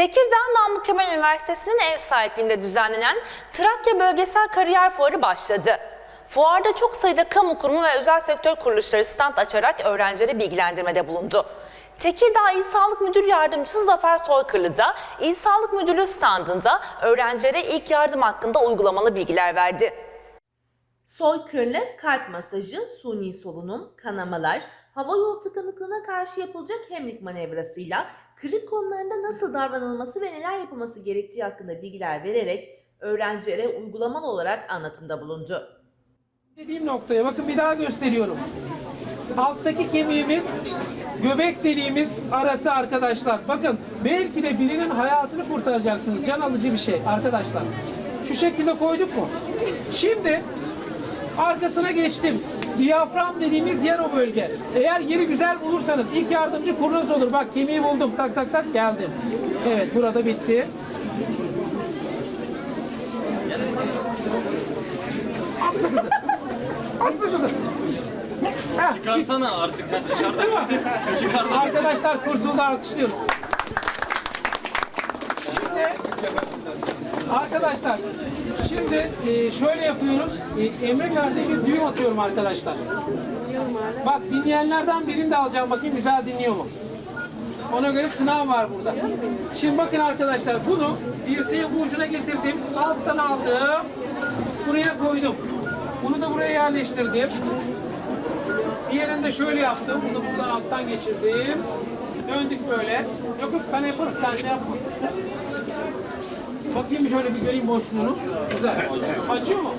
Tekirdağ Namık Kemal Üniversitesi'nin ev sahipliğinde düzenlenen Trakya Bölgesel Kariyer Fuarı başladı. Fuarda çok sayıda kamu kurumu ve özel sektör kuruluşları stand açarak öğrencilere bilgilendirmede bulundu. Tekirdağ İl Sağlık Müdür Yardımcısı Zafer Soykırlı da İl Sağlık Müdürlüğü standında öğrencilere ilk yardım hakkında uygulamalı bilgiler verdi. Soykırlı kalp masajı, suni solunum, kanamalar, hava yolu tıkanıklığına karşı yapılacak hemlik manevrasıyla kırık konularında nasıl davranılması ve neler yapılması gerektiği hakkında bilgiler vererek öğrencilere uygulamalı olarak anlatımda bulundu. Dediğim noktaya bakın bir daha gösteriyorum. Alttaki kemiğimiz göbek deliğimiz arası arkadaşlar. Bakın belki de birinin hayatını kurtaracaksınız. Can alıcı bir şey arkadaşlar. Şu şekilde koyduk mu? Şimdi arkasına geçtim. Diyafram dediğimiz yer o bölge. Eğer yeri güzel bulursanız ilk yardımcı kurnaz olur. Bak kemiği buldum. Tak tak tak geldim. Evet burada bitti. Aksa kızı. Aksa kızı. Heh, Çıkarsana artık. Ha, dışarıda Değil mi? mısın? Çıkardı. Arkadaşlar kurtuldu alkışlıyoruz. Şimdi arkadaşlar şimdi e, şöyle yapıyoruz. E, Emre kardeşim düğüm atıyorum arkadaşlar. Bak dinleyenlerden birini de alacağım bakayım güzel dinliyor mu? Ona göre sınav var burada. Şimdi bakın arkadaşlar bunu dirseğin bu ucuna getirdim. Alttan aldım. Buraya koydum. Bunu da buraya yerleştirdim. Diğerini de şöyle yaptım. Bunu buradan alttan geçirdim. Döndük böyle. Yok ben yaparım. Sen de yapma. Bakayım şöyle bir göreyim boşluğunu. Güzel. Acıyor mu?